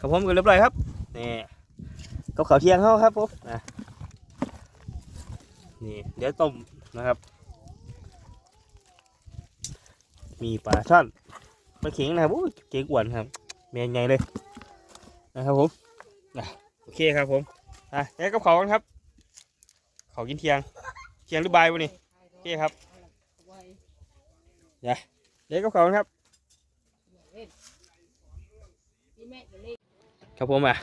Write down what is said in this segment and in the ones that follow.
ครับผมก็เรียบร้อยครับนี่กับข้าวเที่ยงเขาครับผมนะนี่เดี๋ยวต้มนะครับ มีปลาช่อนปลาเข็งนะครับโอ้ยเก๋กวนครับเมียนใหญ่เลยนะครับผมนะโอเคครับผมอะแล้วกับเขาวกันครับเขาวกินเที่ยงเที่ยงหรือบ่ายวะนี่โอเคครับเดี๋ยวกับเขาวกันครับ ครับผมอะ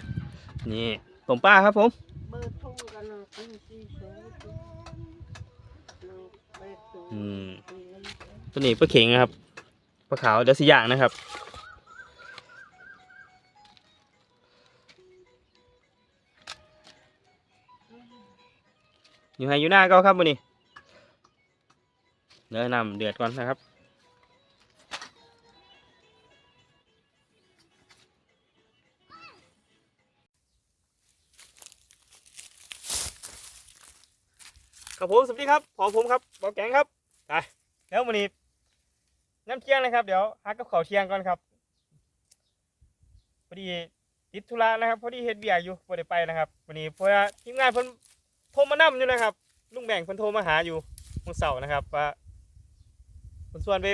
นี่ต้มปลาครับผมเบอร์โทรกันนะสี่ศูนย์อืมสี่หนึ่งตัวนี้ปลาเข็งนะครับปลาขาวเดี๋ยวสิย่างนะครับอยู่ให้อยู่หน้าก็ครับวันนี้เดี๋ยวนำเดือดก่อนนะครับ ครับผมสวัสดีครับของผมครับบอกแกงครับไปแล้ววันนี้น้ำเที่ยงนะครับ เดี๋ยวหากับเขาเที่ยงก่อนครับพอดีติดธุระนะครับพอดีเฮ็ดเบียร์อยู่พอด้ไปนะครับวันนี้เพราะว่าทีมงานเพิ่นโทรมานํอยู่นะครับลุงแบ่งเพิ่นโทรมาหาอยู่มื้อเสาร์นะครับว่าเพิ่นชวนไป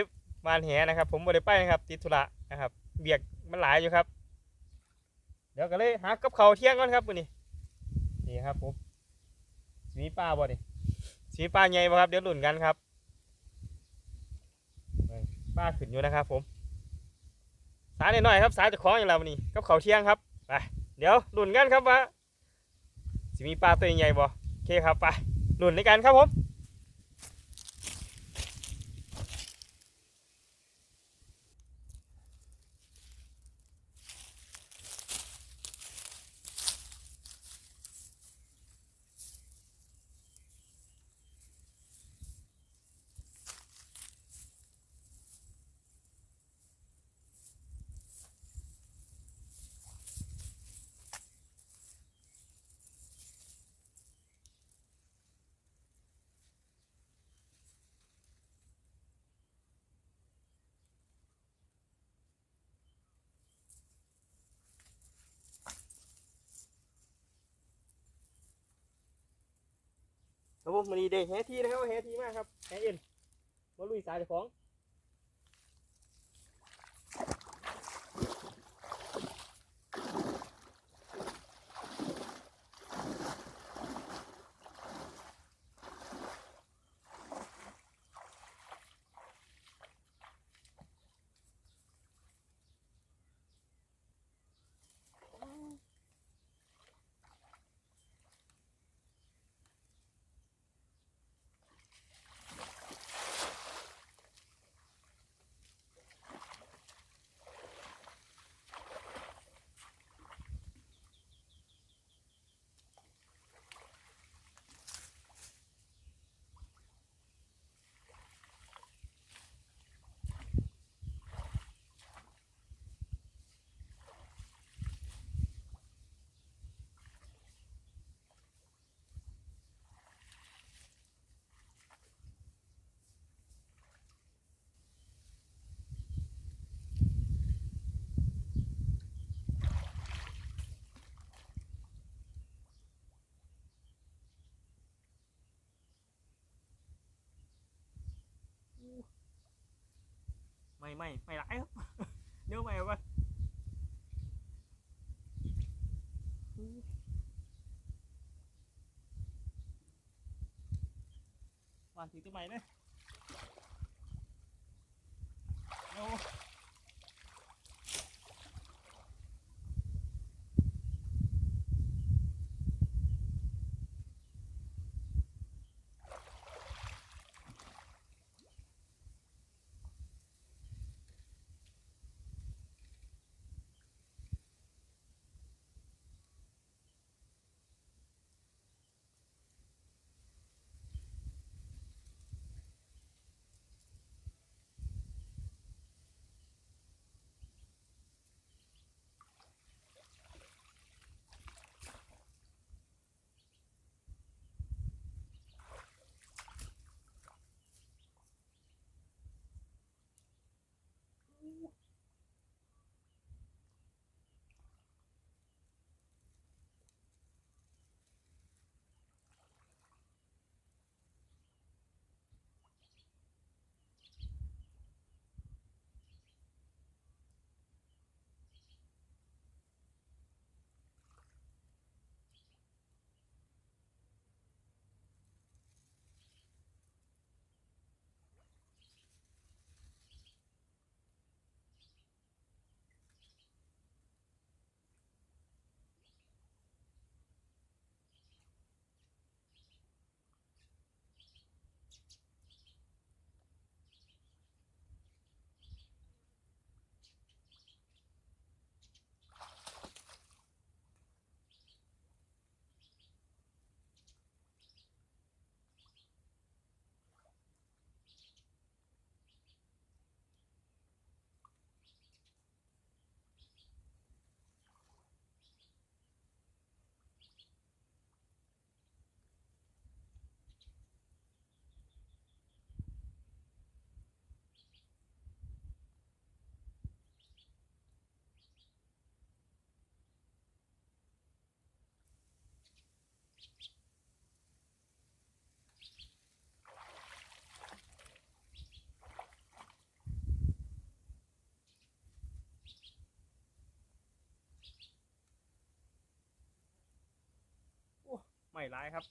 มานแหนะครับ ผมบ่ได้ไปนะครับ ติดธุระนะครับ เบียกมันหลายอยู่ครับ เดี๋ยวก็เลยหากับเขาเที่ยงก่อนครับวันนี้นี่ครับผมสิมีปลาบ่นี่ สีปลาใหญ่บ่ครับ เดี๋ยวหลุ่นกันครับปลาขึ้นอยู่นะครับผม สายหน่อยครับ สายจะคล้องอย่างเราวันนี้กับเขาเที่ยงครับไปเดี๋ยวหลุ่นกันครับว่าสิมีปลาตัวใหญ่บ่โอเคครับไปหลุ่นในกันครับผม ผมวันนี้เด็กแฮทีนะครับแฮทีมากครับแฮเอ็นมาลุยสายเจ้าของ ไม่ไม่ไม่ร้ายครับเไม่ร้ายครับ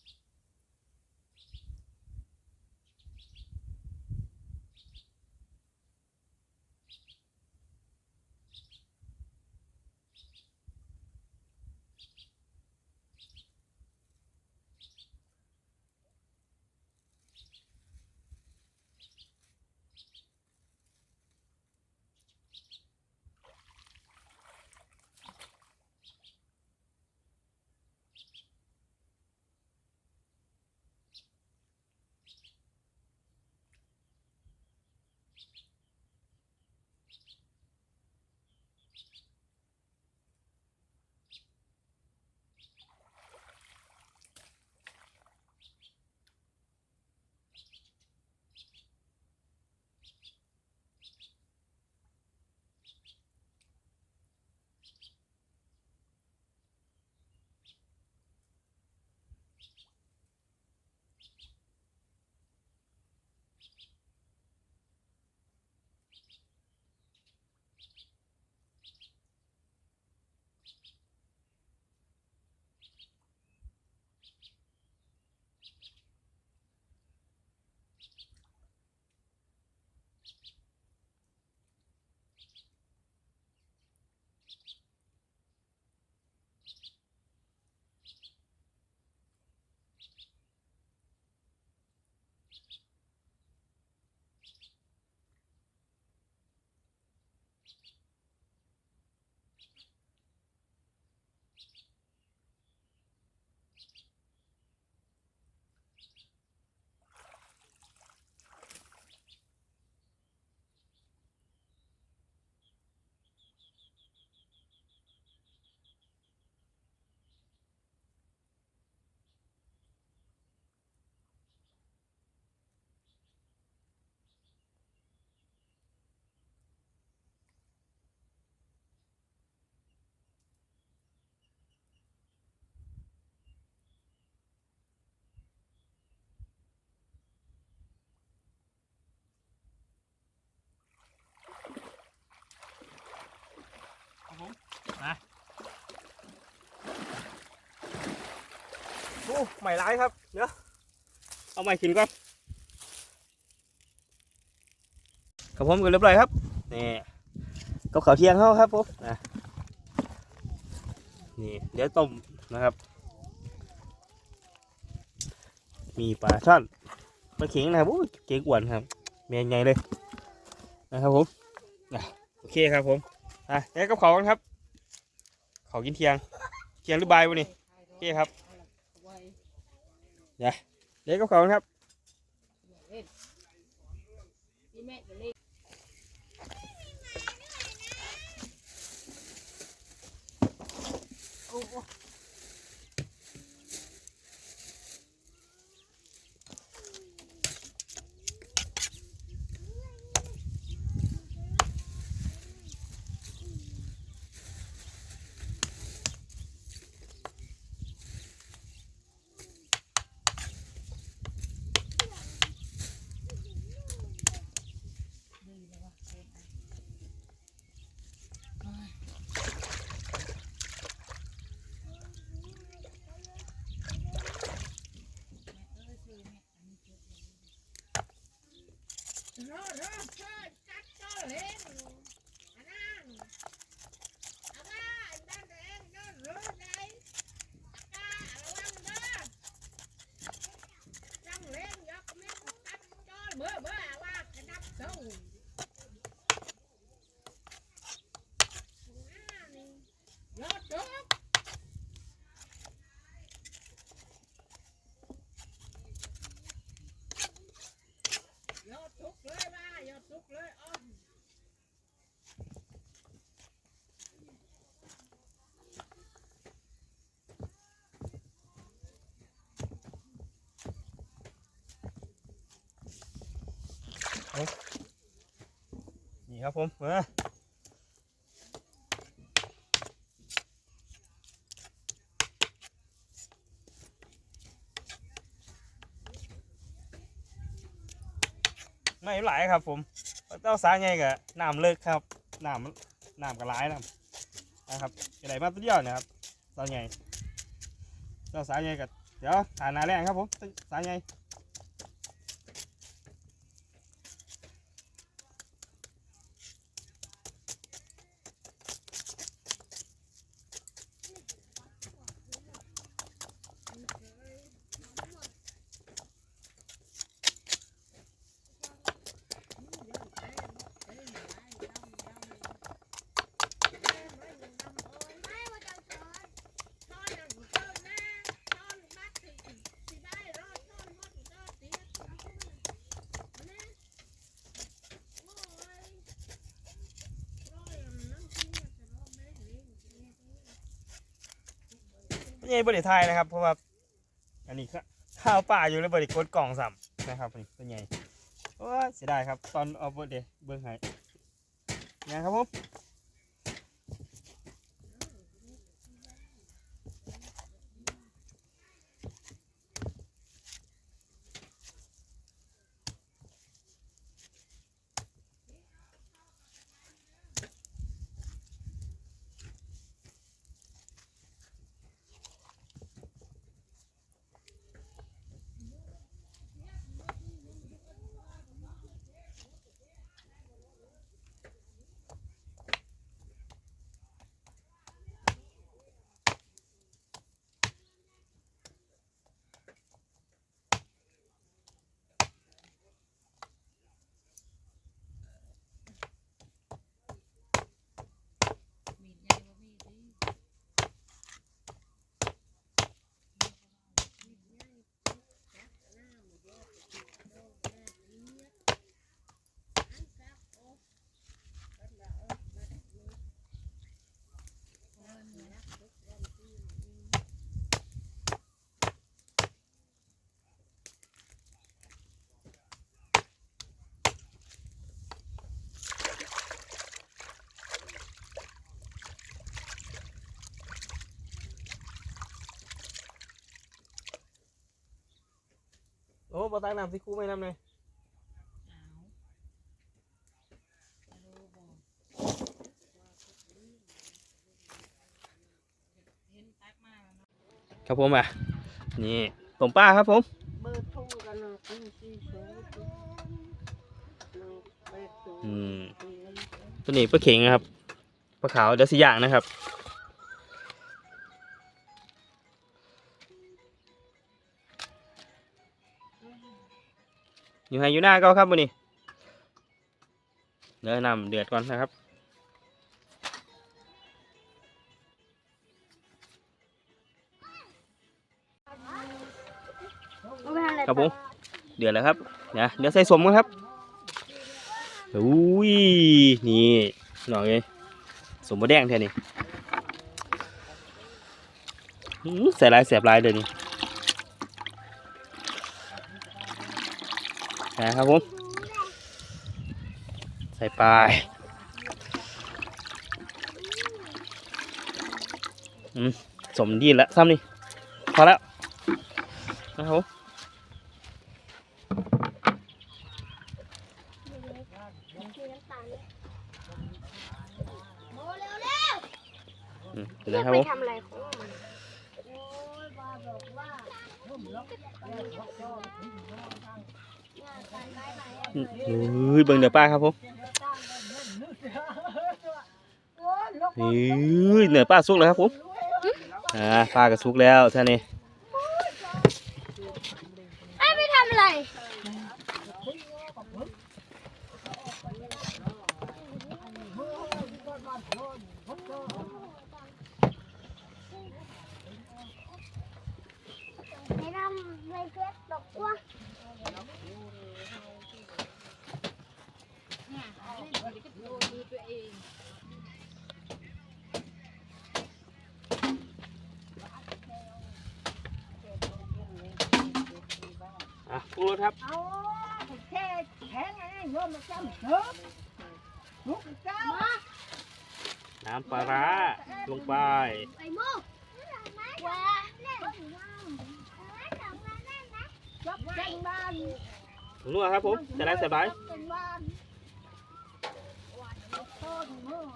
ใหม่ร้ายครับ เดี๋ยว เอาใหม่ขึ้นก่อนครับผมกันเรียบร้อยครับ นี่กับข้าวเที่ยงเขาครับผมนะนี่เดี๋ยวต้มนะครับ มีปลาช่อนปลาเข็งนะครับโอ้เก๋งอ้วนครับเมียใหญ่เลยนะครับผมโอเคครับผมอะเดี๋ยวกับเขาวกันครับ เขากินเที่ยง เที่ยงหรือบ่ายวะนี่โอเคครับ เดี๋ยวกับเขาวกันครับเล่นพี่แม่จะเล่นโอ้โอ้ รอรอเชิญจัดก็เล่นอันนั้นอาบ้าอันนั้นเองนอนรู้ไงอาก้าระวังเด้อจังเล่นยกแม่ตัดจอเบื่อเบื่อว่าจะดับเจ้ายอดจบยอดทุกเลยว่ายอดทุกเลยอ้อม นี่ ครับผมมาไม่หลายครับผมเต้าสายไงกับน้ำเลิกครับน้ำน้ำกระไรนะนะครับอะไรมาตัวเดียวเนะครับตอนไงเต้าสายไงกับเดี๋ยวฐานนาแรงครับผมสายไม่ นี่บริไทยนะครับ เพราะว่าอันนี้ข้าวป่าอยู่แล้วบริโกดกล่องสัมนะครับนี่เป็นไงโอ้เสียดายครับ ตอนเอาบิร์ดเดย์เบิ้งหายยังครับผมโอ้ บอตักน้ำสิคู่ไม่น้ำเลยครับผมอะ นี่ตมปลาครับผม เบอร์โทรกันนะคุณสี่ศูนย์อืมตัวนี้ปลาเข็งนะครับปลาขาวเดี๋ยวสิย่างนะครับ อยู่ไหนอยู่หน้าก็ครับวันนี้เดี๋ยวนำเดือดก่อนนะครับครับผมเดือดแล้วครับเดี๋ยเดี๋ยวใส่สมกันครับอุ้ยนี่หน่อยเลยสมบูแดงแท่นี่ใส่ลายแสบลายเดี๋ยวนี้ นะครับผม ใส่ปลายสมดีแล้วซ้ำนี่พอแล้วนะครับผมเร็วเร็วอืมเป็นเรีไงยกครับผม ทำอะไรของมันโอ้ยบ้าบอกว่าอืมอุ้ยเบิ่งเดี๋ยวป้าครับผมโอ้ยลูกอุ้ยเนื้อป้าสุกแล้วครับผมอ่าป้าก็สุกแล้วท่านี้ไอ้ไปทำอะไรไปทำในเฟซตกว่า งรสครับเอาแค่แข็งไงโยมมาจำเถอะลูกเจ้าน้ำปลาร้าลงไปไปโม่ว้าจับจังบ้านถุงนัวครับผมจะได้สบายจังบ้านต้นมือ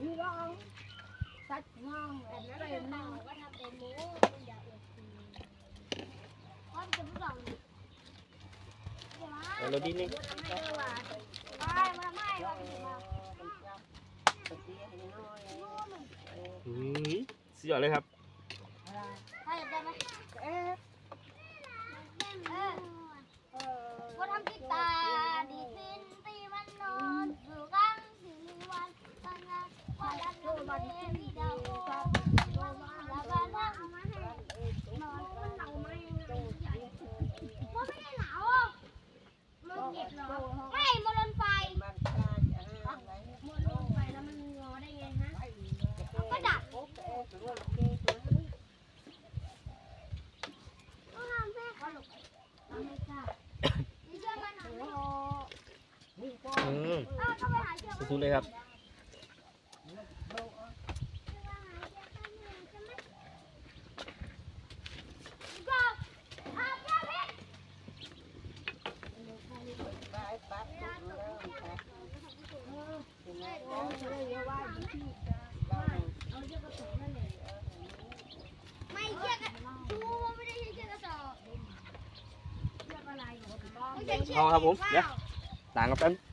พี่รองสัตว์มองแบบแต่นั้นไม่เลยได้มบอองกว่าทำเป็นหมูอย่าอวดดีว่าจะไม่บอกดิ เดี๋ยวมาเอาเราดีนึงทำให้ดูว่าไปมาไม่ว่าจะมาอืมสุดยอดเลยครับถ้าอยากได้ไหมเอ๊ะเออเออว่าทำกีตาร์ดีสิน ไม่ใช่เชือกเอาครับผมเดี๋ยวต่างกันแป๊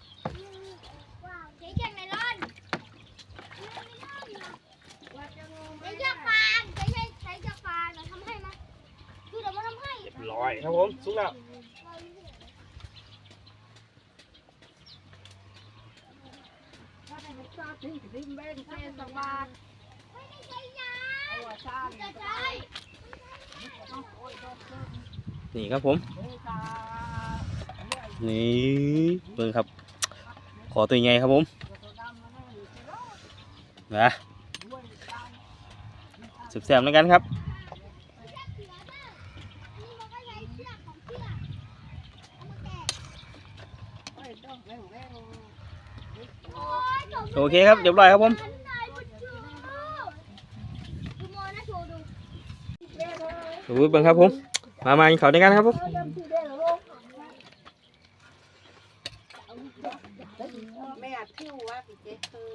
ครับผมสุกแล้วนี่ครับผม นี่เบิ่งครับ ขอตัวใหญ่ครับผมนะแซ่บๆแล้วกันครับ เชือกเสือบ้างนี่มันก็ใช้เชือกของเชือกเอามาแกะ โอ้ยต้องแรงแรง โอ้ยจบ โอเคครับเรียบร้อยครับผมฉันได้บุญชูดูโมนะโชว์ดูดูเบิ่งครับผม มามากินข้าวด้วยกันครับผมแม่พิ้วว่าพี่เจ๊คือ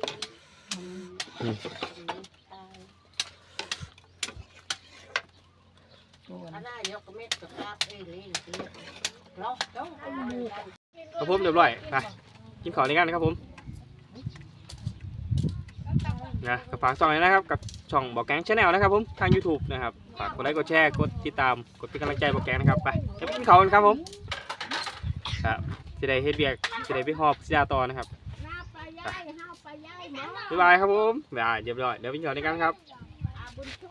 อันนั้นยกเม็ดกับกาบเอ้ยเลยเนาะต้องครับผมเรียบร้อยไปกินข้าวด้วยกันครับผม นะกับฝากช่องเลยนะครับกับช่องบอกแกงชาแนลนะครับผมทาง YouTube นะครับฝากกดไลค์กดแชร์กดติดตามกดเป็นกำลังใจบอกแกงนะครับไปเดี๋ยวไปกินข้าวกันครับผมครับจะได้เฮ็ดเบียกจะได้ไปหอบสิยาต่อนะครับหน้าปบ๊ายบายครับผมบ๊ายบายเรียบร้อยเดี๋ยวไปกินข้าวด้วยกันครับ บุญช